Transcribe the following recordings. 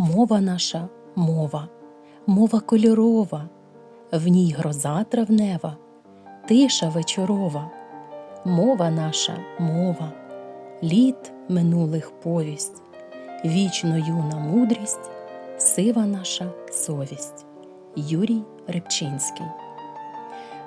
Мова наша мова, мова кольорова, в ній гроза травнева, тиша вечорова, мова наша мова, літ минулих повість, вічно юна мудрість, сива наша совість. Юрій Рибчинський.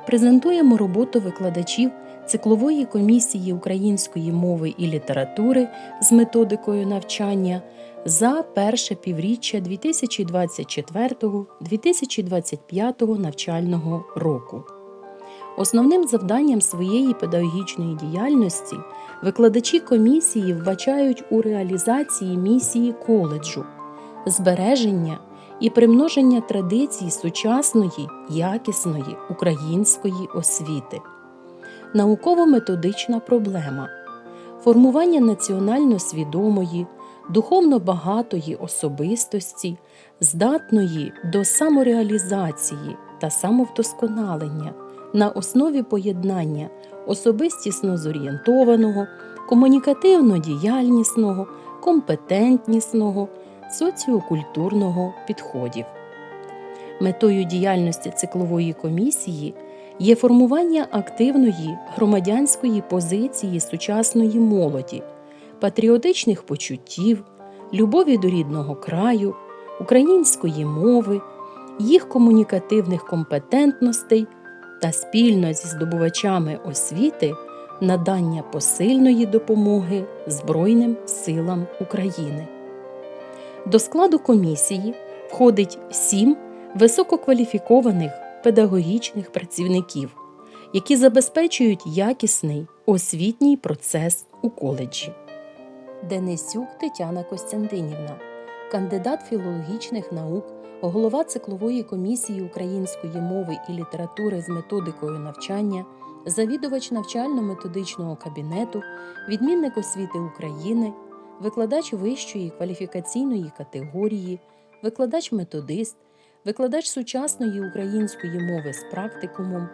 Презентуємо роботу викладачів циклової комісії української мови і літератури з методикою навчання за перше півріччя 2024-2025 навчального року. Основним завданням своєї педагогічної діяльності викладачі комісії вбачають у реалізації місії коледжу збереження і примноження традицій сучасної, якісної української освіти. Науково-методична проблема формування національно свідомої, духовно багатої особистості, здатної до самореалізації та самовдосконалення на основі поєднання особистісно зорієнтованого, комунікативно-діяльнісного, компетентнісного, соціокультурного підходів. Метою діяльності циклової комісії є формування активної громадянської позиції сучасної молоді, патріотичних почуттів, любові до рідного краю, української мови, їх комунікативних компетентностей та спільно зі здобувачами освіти надання посильної допомоги Збройним силам України. До складу комісії входить сім висококваліфікованих педагогічних працівників, які забезпечують якісний освітній процес у коледжі. Денисюк Тетяна Костянтинівна, кандидат філологічних наук, голова циклової комісії української мови і літератури з методикою навчання, завідувач навчально-методичного кабінету, відмінник освіти України, викладач вищої кваліфікаційної категорії, викладач-методист, викладач сучасної української мови з практикумом,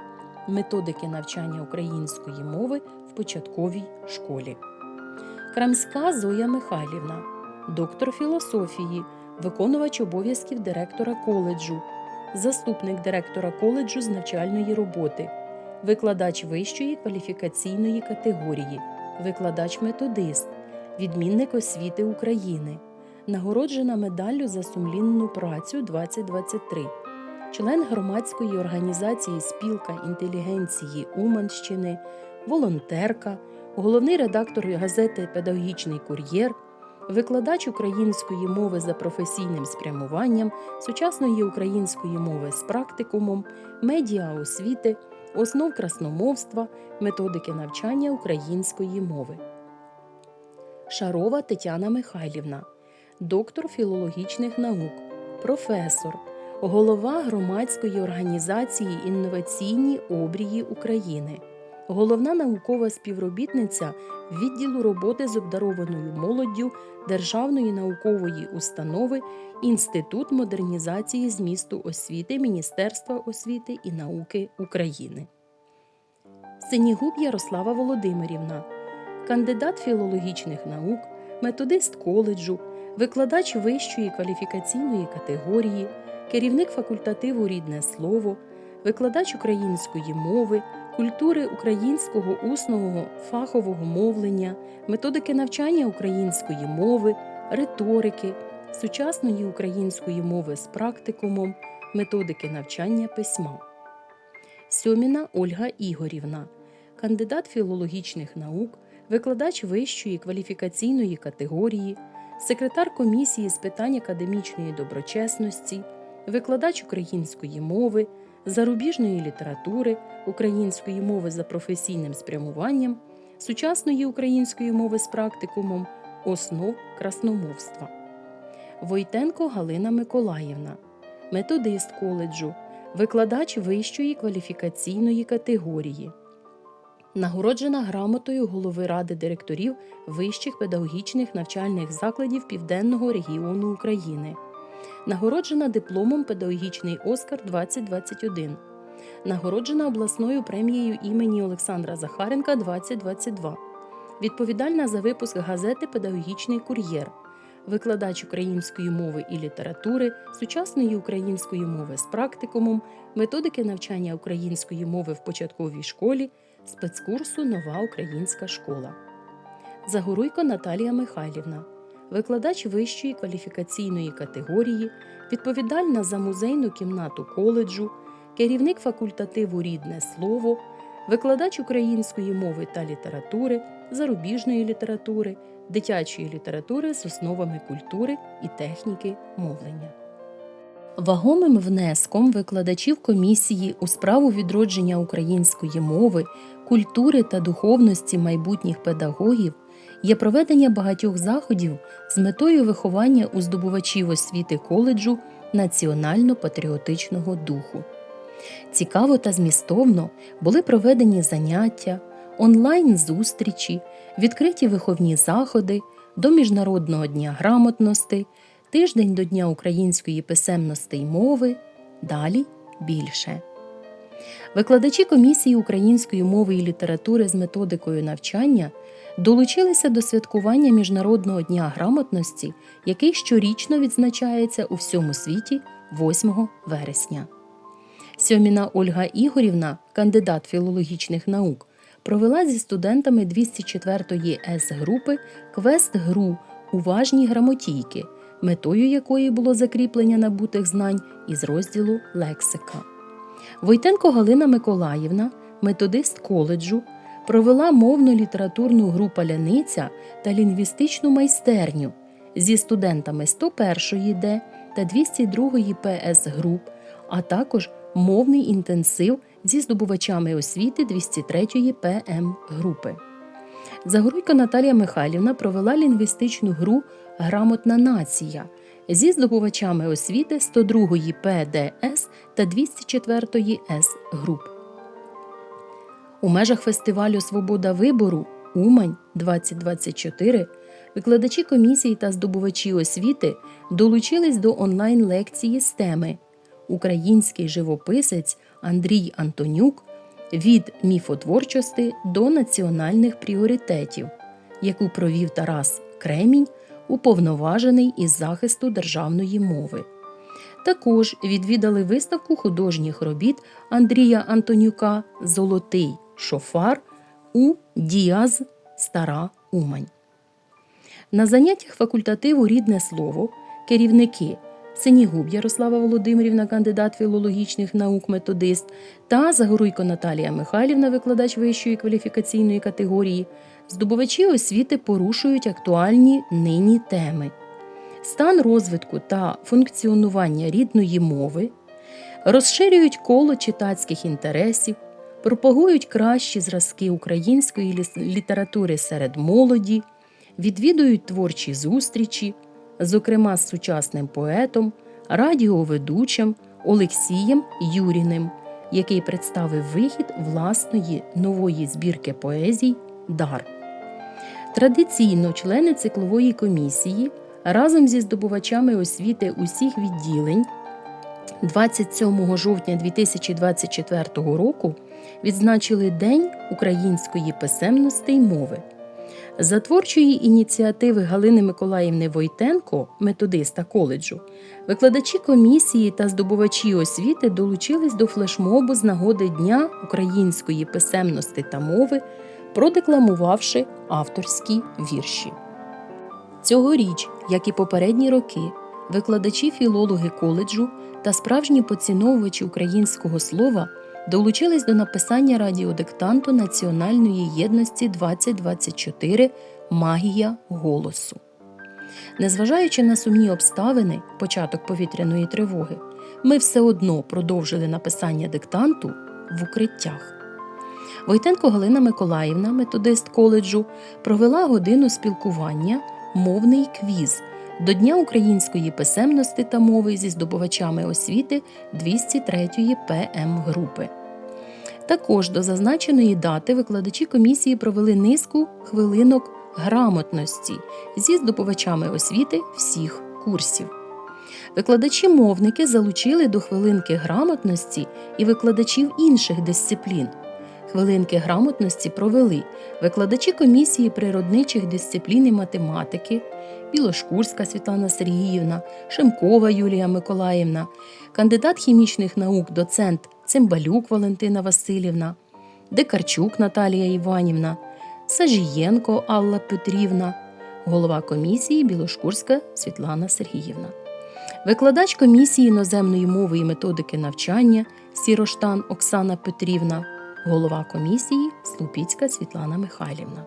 методики навчання української мови в початковій школі. Крамська Зоя Михайлівна, доктор філософії, виконувач обов'язків директора коледжу, заступник директора коледжу з навчальної роботи, викладач вищої кваліфікаційної категорії, викладач-методист, відмінник освіти України, нагороджена медаллю за сумлінну працю 2023, член громадської організації Спілка інтелігенції Уманщини, волонтерка, головний редактор газети Педагогічний кур'єр, викладач української мови за професійним спрямуванням, сучасної української мови з практикумом, медіа освіти, основ красномовства, методики навчання української мови. Шарова Тетяна Михайлівна, доктор філологічних наук, професор, голова громадської організації Інноваційні обрії України, головна наукова співробітниця відділу роботи з обдарованою молоддю Державної наукової установи Інститут модернізації змісту освіти Міністерства освіти і науки України. Синігуб Ярослава Володимирівна, кандидат філологічних наук, методист коледжу, викладач вищої кваліфікаційної категорії, керівник факультативу Рідне слово, викладач української мови, культури українського усного фахового мовлення, методики навчання української мови, риторики, сучасної української мови з практикумом, методики навчання письма. Сьоміна Ольга Ігорівна, кандидат філологічних наук, викладач вищої кваліфікаційної категорії, секретар комісії з питань академічної доброчесності, викладач української мови, зарубіжної літератури, української мови за професійним спрямуванням, сучасної української мови з практикумом, основ красномовства. Войтенко Галина Миколаївна, методист коледжу, викладач вищої кваліфікаційної категорії. Нагороджена грамотою голови ради директорів вищих педагогічних навчальних закладів Південного регіону України. Нагороджена дипломом Педагогічний Оскар 2021. Нагороджена обласною премією імені Олександра Захаренка 2022. Відповідальна за випуск газети Педагогічний кур'єр. викладач української мови і літератури, сучасної української мови з практикумом, методики навчання української мови в початковій школі, спецкурсу Нова українська школа. Загоруйко Наталія Михайлівна, викладач вищої кваліфікаційної категорії, відповідальна за музейну кімнату коледжу, керівник факультативу Рідне слово, викладач української мови та літератури, зарубіжної літератури, дитячої літератури з основами культури і техніки мовлення. Вагомим внеском викладачів комісії у справу відродження української мови, культури та духовності майбутніх педагогів є проведення багатьох заходів з метою виховання у здобувачів освіти коледжу національно-патріотичного духу. Цікаво та змістовно були проведені заняття, онлайн-зустрічі, відкриті виховні заходи до Міжнародного дня грамотності, тиждень до Дня української писемності й мови, далі більше. Викладачі комісії української мови і літератури з методикою навчання долучилися до святкування Міжнародного дня грамотності, який щорічно відзначається у всьому світі 8 вересня. Сьоміна Ольга Ігорівна, кандидат філологічних наук, провела зі студентами 204-ї С групи квест-гру Уважні грамотійки, метою якої було закріплення набутих знань із розділу лексика. Войтенко Галина Миколаївна, методист коледжу, провела мовно літературну гру Паляниця та лінгвістичну майстерню зі студентами 101-ї Д та 202-ї ПС груп, а також мовний інтенсив зі здобувачами освіти 203-ї ПМ групи. Загоруйко Наталія Михайлівна провела лінгвістичну гру Грамотна нація зі здобувачами освіти 102-ї ПДС та 204-ї С груп. У межах фестивалю Свобода вибору Умань 2024 викладачі комісії та здобувачі освіти долучились до онлайн-лекції з теми Український живописець Андрій Антонюк від міфотворчості до національних пріоритетів, яку провів Тарас Кремінь, уповноважений із захисту державної мови. Також відвідали виставку художніх робіт Андрія Антонюка Золотий шофар у Діаз Стара Умань. На заняттях факультативу Рідне слово керівники Синігуб Ярослава Володимирівна, кандидат філологічних наук, методист та Загоруйко Наталія Михайлівна, викладач вищої кваліфікаційної категорії, здобувачі освіти порушують актуальні нині теми: стан розвитку та функціонування рідної мови, розширюють коло читацьких інтересів, пропагують кращі зразки української літератури серед молоді, відвідують творчі зустрічі, зокрема з сучасним поетом, радіоведучим Олексієм Юріним, який представив вихід власної нової збірки поезій Дар. Традиційно члени циклової комісії разом зі здобувачами освіти усіх відділень 27 жовтня 2024 року відзначили День української писемності й мови. За творчої ініціативи Галини Миколаївни Войтенко, методиста коледжу, викладачі комісії та здобувачі освіти долучились до флешмобу з нагоди Дня української писемності та мови, продекламувавши авторські вірші. Цьогоріч, як і попередні роки, викладачі філологи коледжу та справжні поціновувачі українського слова долучились до написання радіодиктанту Національної єдності 2024 Магія голосу. Незважаючи на сумні обставини, початок повітряної тривоги, ми все одно продовжили написання диктанту в укриттях. Войтенко Галина Миколаївна, методист коледжу, провела годину спілкування Мовний квіз до Дня української писемності та мови зі здобувачами освіти 203-ї ПМ групи. Також до зазначеної дати викладачі комісії провели низку хвилинок грамотності зі здобувачами освіти всіх курсів. Викладачі-мовники залучили до хвилинки грамотності і викладачів інших дисциплін. Хвилинки грамотності провели викладачі комісії природничих дисциплін і математики, Білошкурська Світлана Сергіївна, Шимкова Юлія Миколаївна, кандидат хімічних наук, доцент Цимбалюк Валентина Васильівна, Декарчук Наталія Іванівна, Сажієнко Алла Петрівна, голова комісії Білошкурська Світлана Сергіївна. Викладач комісії іноземної мови і методики навчання Сіроштан Оксана Петрівна, голова комісії Слупіцька Світлана Михайлівна.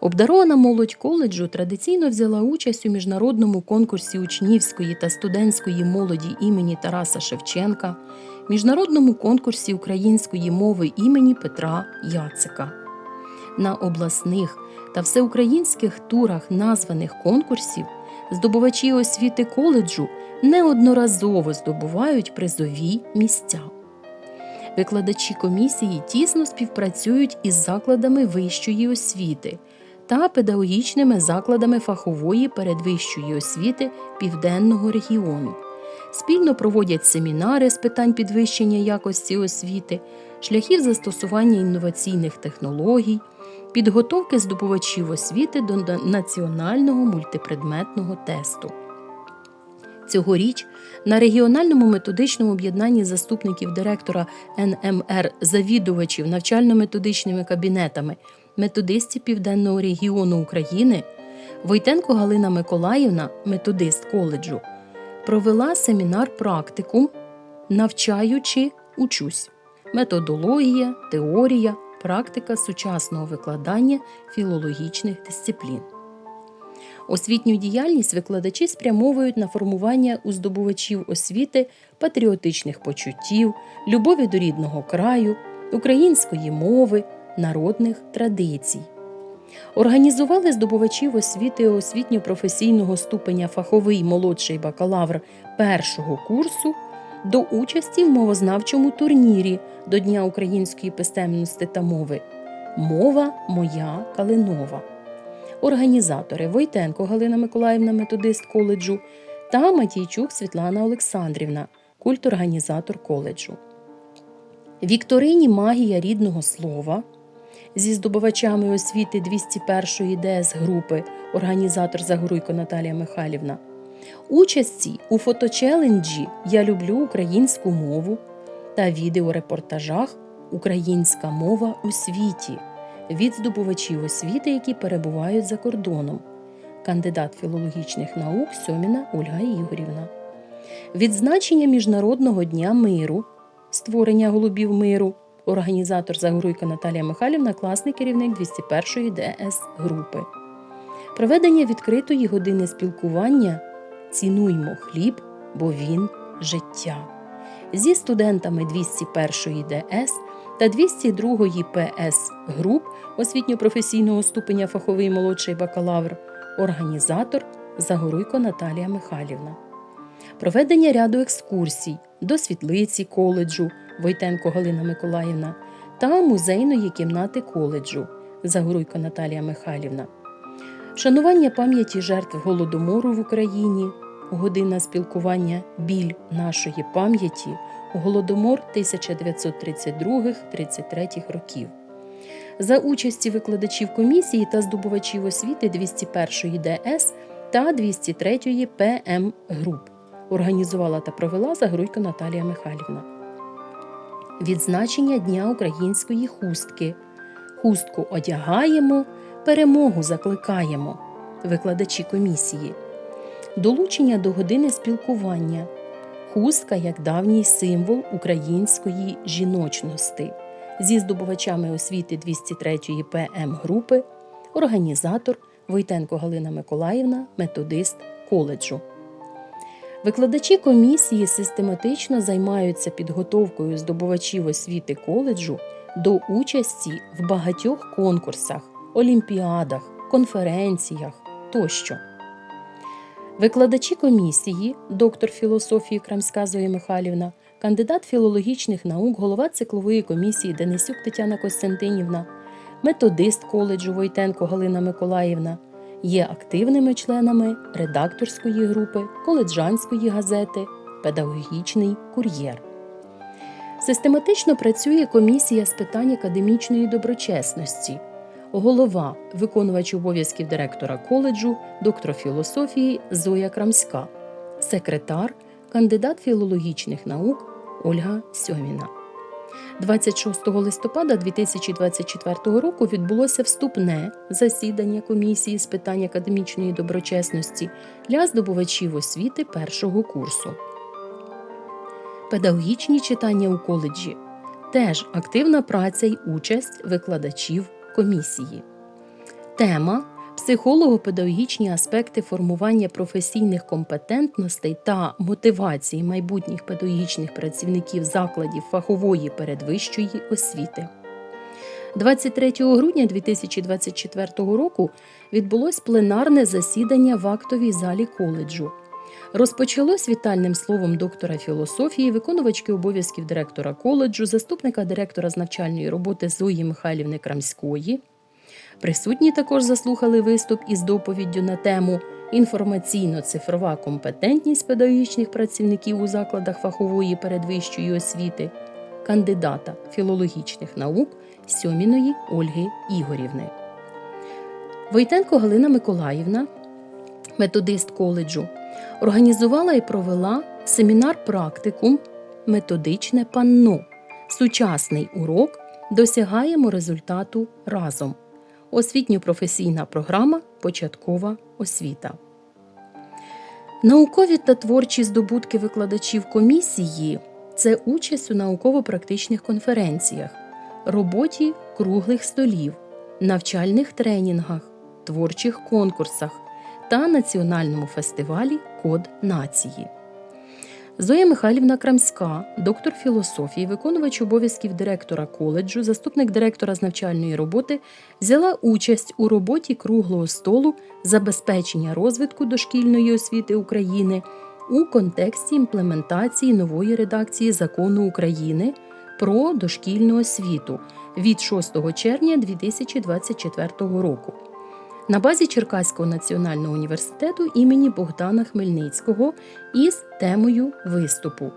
Обдарована молодь коледжу традиційно взяла участь у міжнародному конкурсі учнівської та студентської молоді імені Тараса Шевченка, міжнародному конкурсі української мови імені Петра Яцика. На обласних та всеукраїнських турах названих конкурсів здобувачі освіти коледжу неодноразово здобувають призові місця. Викладачі комісії тісно співпрацюють із закладами вищої освіти та педагогічними закладами фахової передвищої освіти Південного регіону. Спільно проводять семінари з питань підвищення якості освіти, шляхів застосування інноваційних технологій, підготовки здобувачів освіти до національного мультипредметного тесту. Цьогоріч на регіональному методичному об'єднанні заступників директора НМР завідувачів навчально-методичними кабінетами методистів Південного регіону України Войтенко Галина Миколаївна, методист коледжу, провела семінар практикум Навчаючи учусь. Методологія, теорія, практика сучасного викладання філологічних дисциплін. Освітню діяльність викладачі спрямовують на формування у здобувачів освіти патріотичних почуттів, любові до рідного краю, української мови, народних традицій. Організували здобувачів освіти освітньо-професійного ступеня фаховий молодший бакалавр першого курсу до участі в мовознавчому турнірі до Дня української писемності та мови Мова моя Калинова. Організатори Войтенко Галина Миколаївна, методист коледжу та Матійчук Світлана Олександрівна, культорганізатор коледжу. Вікторині Магія рідного слова зі здобувачами освіти 201-ї ДС групи, організатор Загоруйко Наталія Михайлівна. Участі у фоточеленджі Я люблю українську мову та відеорепортажах Українська мова у світі від здобувачів освіти, які перебувають за кордоном, кандидат філологічних наук Сьоміна Ольга Ігорівна. Відзначення Міжнародного дня миру, створення голубів миру, організатор Загоруйка Наталія Михайлівна, класний керівник 201-ї ДС групи. Проведення відкритої години спілкування Цінуймо хліб, бо він життя. Зі студентами 201-ї ДС та 202-ї ПС груп освітньо-професійного ступеня фаховий молодший бакалавр, організатор Загоруйко Наталія Михайлівна. Проведення ряду екскурсій до світлиці коледжу Войтенко Галина Миколаївна та музейної кімнати коледжу Загоруйко Наталія Михайлівна. Вшанування пам'яті жертв голодомору в Україні, година спілкування біль нашої пам'яті, голодомор 1932-33 років. За участі викладачів комісії та здобувачів освіти 201-ї ДС та 203-ї ПМ груп організувала та провела Загруйко Наталія Михайлівна. Відзначення Дня української хустки. Хустку одягаємо, перемогу закликаємо. Викладачі комісії. Долучення до години спілкування. Хустка як давній символ української жіночності. Зі здобувачами освіти 203-ї ПМ групи, організатор Войтенко Галина Миколаївна, методист коледжу. Викладачі комісії систематично займаються підготовкою здобувачів освіти коледжу до участі в багатьох конкурсах, олімпіадах, конференціях тощо. Викладачі комісії, доктор філософії Крамська Зоя Михайлівна, кандидат філологічних наук, голова циклової комісії Денисюк Тетяна Костянтинівна, методист коледжу Войтенко Галина Миколаївна є активними членами редакторської групи, коледжанської газети, педагогічний кур'єр. Систематично працює комісія з питань академічної доброчесності, голова, виконувач обов'язків директора коледжу, доктор філософії Зоя Крамська, секретар, кандидат філологічних наук Ольга Сьоміна. 26 листопада 2024 року відбулося вступне засідання комісії з питань академічної доброчесності для здобувачів освіти першого курсу. Педагогічні читання у коледжі теж активна праця й участь викладачів комісії. Тема психолого-педагогічні аспекти формування професійних компетентностей та мотивації майбутніх педагогічних працівників закладів фахової передвищої освіти. 23 грудня 2024 року відбулось пленарне засідання в актовій залі коледжу. Розпочалось вітальним словом доктора філософії, виконувачки обов'язків директора коледжу, заступника директора з навчальної роботи Зої Михайлівни Крамської. Присутні також заслухали виступ із доповіддю на тему інформаційно-цифрова компетентність педагогічних працівників у закладах фахової передвищої освіти, кандидата філологічних наук Сьоміної Ольги Ігорівни. Войтенко Галина Миколаївна, методист коледжу, організувала і провела семінар практикум Методичне панно. Сучасний урок досягаємо результату разом. Освітньо-професійна програма Початкова освіта. Наукові та творчі здобутки викладачів комісії це участь у науково-практичних конференціях, роботі круглих столів, навчальних тренінгах, творчих конкурсах та національному фестивалі Код нації. Зоя Михайлівна Крамська, доктор філософії, виконувач обов'язків директора коледжу, заступник директора з навчальної роботи, взяла участь у роботі круглого столу забезпечення розвитку дошкільної освіти України у контексті імплементації нової редакції закону України про дошкільну освіту від 6 червня 2024 року. На базі Черкаського національного університету імені Богдана Хмельницького із темою виступу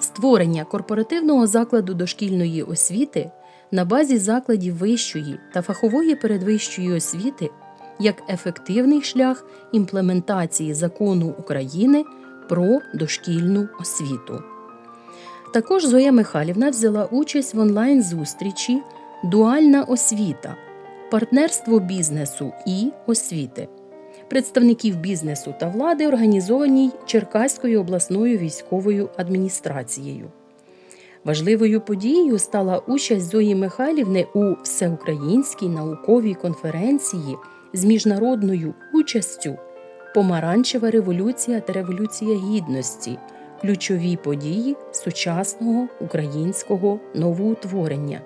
створення корпоративного закладу дошкільної освіти на базі закладів вищої та фахової передвищої освіти як ефективний шлях імплементації закону України про дошкільну освіту. Також Зоя Михайлівна взяла участь в онлайн зустрічі Дуальна освіта партнерство бізнесу і освіти, представників бізнесу та влади, організованій Черкаською обласною військовою адміністрацією. Важливою подією стала участь Зої Михайлівни у всеукраїнській науковій конференції з міжнародною участю Помаранчева революція та революція гідності. Ключові події сучасного українського новоутворення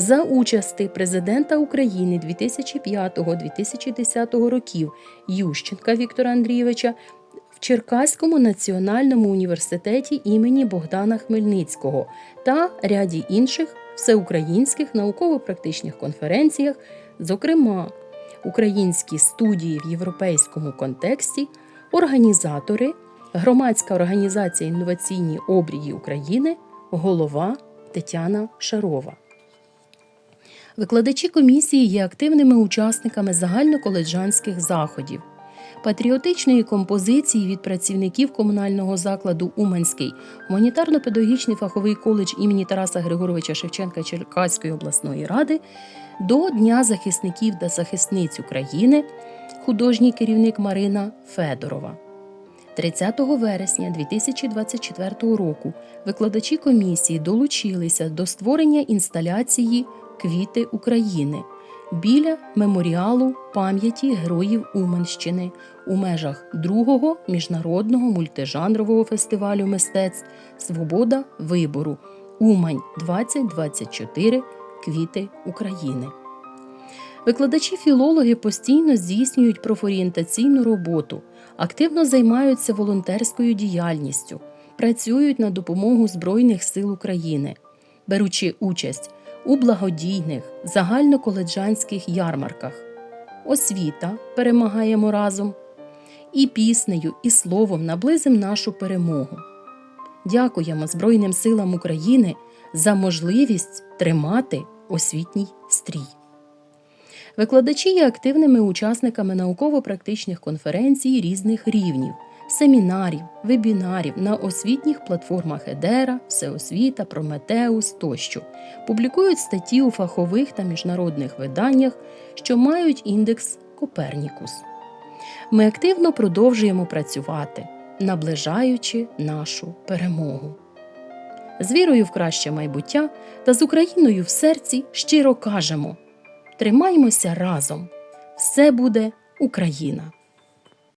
за участи президента України 2005-2010 років Ющенка Віктора Андрійовича в Черкаському національному університеті імені Богдана Хмельницького та ряді інших всеукраїнських науково-практичних конференціях, зокрема українські студії в європейському контексті, організатори, громадська організація інноваційні обрії України, голова Тетяна Шарова. Викладачі комісії є активними учасниками загальноколеджанських заходів, патріотичної композиції від працівників комунального закладу Уманський, гуманітарно-педагогічний фаховий коледж імені Тараса Григоровича Шевченка Черкаської обласної ради до Дня захисників та захисниць України, художній керівник Марина Федорова. 30 вересня 2024 року викладачі комісії долучилися до створення інсталяції Квіти України біля меморіалу пам'яті героїв Уманщини у межах другого міжнародного мультижанрового фестивалю мистецтв Свобода вибору Умань 2024 Квіти України. Викладачі філологи постійно здійснюють профорієнтаційну роботу, активно займаються волонтерською діяльністю, працюють на допомогу Збройних сил України, беручи участь у благодійних загальноколеджанських ярмарках. Освіта перемагаємо разом, і піснею, і словом наблизим нашу перемогу. Дякуємо Збройним силам України за можливість тримати освітній стрій. Викладачі є активними учасниками науково-практичних конференцій різних рівнів, семінарів, вебінарів на освітніх платформах Едера, Всеосвіта, Прометеус тощо. Публікують статті у фахових та міжнародних виданнях, що мають індекс Копернікус. Ми активно продовжуємо працювати, наближаючи нашу перемогу. З вірою в краще майбуття та з Україною в серці щиро кажемо: тримаймося разом! Все буде Україна!